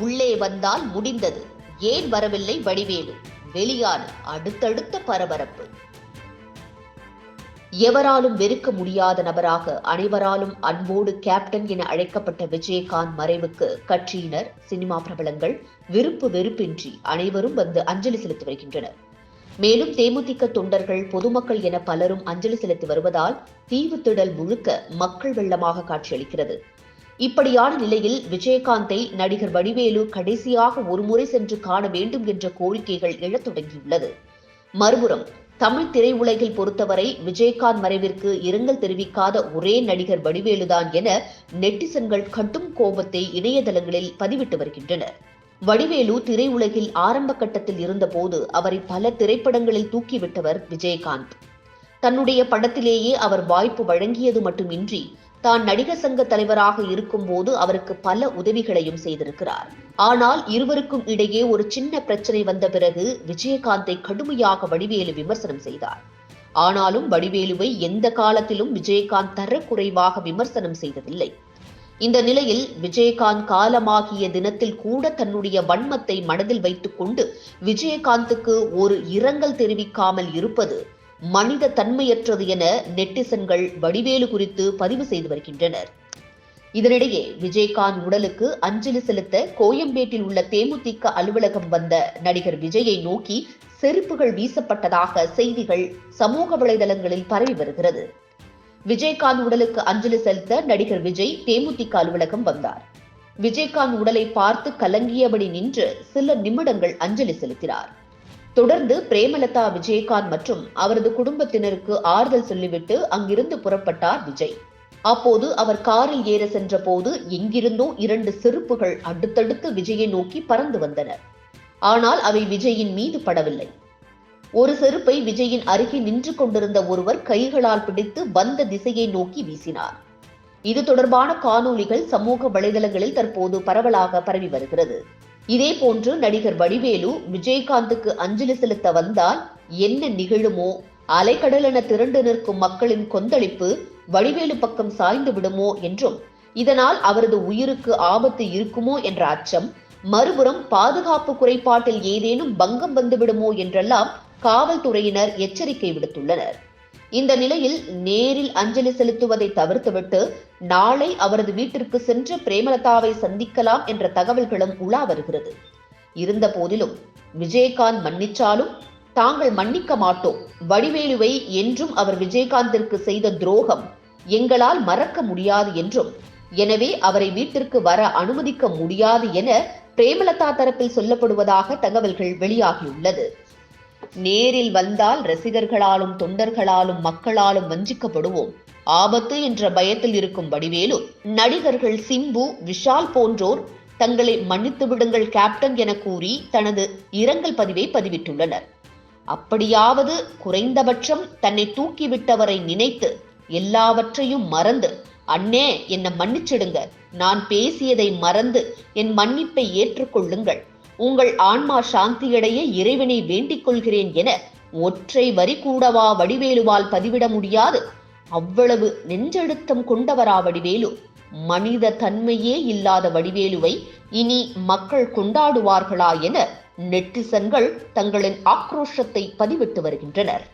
உள்ளே வந்தால் முடிந்தது. ஏன் வரவில்லை வடிவேலு? வெளியான அடுத்தடுத்த பரபரப்பு. எவராலும் வெறுக்க முடியாத நபராக அனைவராலும் அன்போடு கேப்டன் என அழைக்கப்பட்ட விஜயகாந்த் மறைவுக்கு கட்சியினர் சினிமா பிரபலங்கள் விருப்பு வெறுப்பின்றி அனைவரும் வந்து அஞ்சலி செலுத்தி வருகின்றனர். மேலும் தேமுதிக தொண்டர்கள் பொதுமக்கள் என பலரும் அஞ்சலி செலுத்தி வருவதால் தீவு திடல் முழுக்க மக்கள் வெள்ளமாக காட்சியளிக்கிறது. இப்படியான நிலையில் விஜயகாந்தை நடிகர் வடிவேலு கடைசியாக ஒருமுறை சென்று காண வேண்டும் என்ற கோரிக்கைகள் எழத் தொடங்கியுள்ளது. மறுபுறம் தமிழ் திரையுலகில் பொறுத்தவரை விஜயகாந்த் மறைவிற்கு இரங்கல் தெரிவிக்காத ஒரே நடிகர் வடிவேலுதான் என நெட்டிசன்கள் கட்டும் கோபத்தை இணையதளங்களில் பதிவிட்டு வருகின்றனர். வடிவேலு திரையுலகில் ஆரம்ப கட்டத்தில் இருந்தபோது அவரை பல திரைப்படங்களில் தூக்கிவிட்டவர் விஜயகாந்த். தன்னுடைய படத்திலேயே அவர் வாய்ப்பு வழங்கியது மட்டுமின்றி தான் நடிகர் சங்க தலைவராக இருக்கும்போது அவருக்கு பல உதவிகளையும் செய்திருக்கிறார். ஆனால் இருவருக்கும் இடையே ஒரு சின்ன பிரச்சனை வந்த பிறகு விஜயகாந்தை கடுமையாக வடிவேலு விமர்சனம் செய்தார். ஆனாலும் வடிவேலுவை எந்த காலத்திலும் விஜயகாந்த் தரக்குறைவாக விமர்சனம் செய்ததில்லை. இந்த நிலையில் விஜயகாந்த் காலமாகிய தினத்தில் கூட தன்னுடைய வன்மத்தை மனதில் வைத்துக்கொண்டு விஜயகாந்துக்கு ஒரு இரங்கல் தெரிவிக்காமல் இருப்பது மனித தன்மையற்றது என நெட்டிசன்கள் வடிவேலு குறித்து பதிவு செய்து வருகின்றனர். இதனிடையே விஜயகாந்த் உடலுக்கு அஞ்சலி செலுத்த கோயம்பேட்டில் உள்ள தேமுதிக அலுவலகம் வந்த நடிகர் விஜயை நோக்கி செருப்புகள் வீசப்பட்டதாக செய்திகள் சமூக வலைதளங்களில் பரவி வருகிறது. விஜயகாந்த் உடலுக்கு அஞ்சலி செலுத்த நடிகர் விஜய் தேமுதிக அலுவலகம் வந்தார். விஜயகாந்த் உடலை பார்த்து கலங்கியபடி நின்று சில நிமிடங்கள் அஞ்சலி செலுத்தினார். தொடர்ந்து பிரேமலதா விஜயகாந்த் மற்றும் அவரது குடும்பத்தினருக்கு ஆறுதல் சொல்லிவிட்டு அங்கிருந்து புறப்பட்டார் விஜய். அப்போது அவர் காரில் ஏற சென்றபோது எங்கிருந்தோ இரண்டு செருப்புகள் அடுத்தடுத்து விஜயை நோக்கி பறந்து வந்தன ஆனால் அவை விஜயின் மீது படவில்லை. ஒரு செருப்பை விஜயின் அருகே நின்று கொண்டிருந்த ஒருவர் கைகளால் பிடித்து வந்த திசையை நோக்கி வீசினார். இது தொடர்பான காணொளிகள் சமூக வலைதளங்களில் தற்போது பரவலாக பரவி வருகிறது. இதே போன்று நடிகர் வடிவேலு விஜயகாந்துக்கு அஞ்சலி செலுத்த வந்தால் என்ன நிகழுமோ? அலைக்கடலென திரண்டு நிற்கும் மக்களின் கொந்தளிப்பு வடிவேலு பக்கம் சாய்ந்து விடுமோ என்றும் இதனால் அவரது உயிருக்கு ஆபத்து இருக்குமோ என்ற அச்சம் மறுபுறம் பாதுகாப்பு குறைபாட்டில் ஏதேனும் பங்கம் வந்துவிடுமோ என்றெல்லாம் காவல்துறையினர் எச்சரிக்கை விடுத்துள்ளனர். இந்த நிலையில் நேரில் அஞ்சலி செலுத்துவதை தவிர்த்துவிட்டு நாளை அவரது வீட்டிற்கு சென்று பிரேமலதாவை சந்திக்கலாம் என்ற தகவல்களும் உலா வருகிறது. இருந்த போதிலும் விஜயகாந்த் மன்னிச்சாலும் தாங்கள் மன்னிக்க மாட்டோம். வடிவேலுவை என்றும் அவர் விஜயகாந்திற்கு செய்த துரோகம் எங்களால் மறக்க முடியாது என்றும் எனவே அவரை வீட்டிற்கு வர அனுமதிக்க முடியாது என பிரேமலதா தரப்பில் சொல்லப்படுவதாக தகவல்கள் வெளியாகியுள்ளது. நேரில் வந்தால் ரசிகர்களாலும் தொண்டர்களாலும் மக்களாலும் வஞ்சிக்கப்படுவோம். ஆபத்து என்ற பயத்தில் இருக்கும் வடிவேலு நடிகர்கள் சிம்பு விஷால் போன்றோர் தங்களை மன்னித்து விடுங்கள் கேப்டன் என கூறி தனது இரங்கல் பதிவை பதிவிட்டுள்ளனர். அப்படியாவது குறைந்தபட்சம் தன்னை தூக்கிவிட்டவரை நினைத்து எல்லாவற்றையும் மறந்து அண்ணே என்னை மன்னிச்சிடுங்க. நான் பேசியதை மறந்து என் மன்னிப்பை ஏற்றுக்கொள்ளுங்கள். உங்கள் ஆன்மா சாந்தியடைய இறைவனை வேண்டிக் கொள்கிறேன் என ஒற்றை வரி கூடவா வடிவேலுவால் பதிவிட முடியாது. அவ்வளவு நெஞ்செழுத்தம் கொண்டவரா வடிவேலு? மனித தன்மையே இல்லாத வடிவேலுவை இனி மக்கள் கொண்டாடுவார்களா என நெட்டிசன்கள் தங்களின் ஆக்ரோஷத்தை பதிவிட்டு வருகின்றனர்.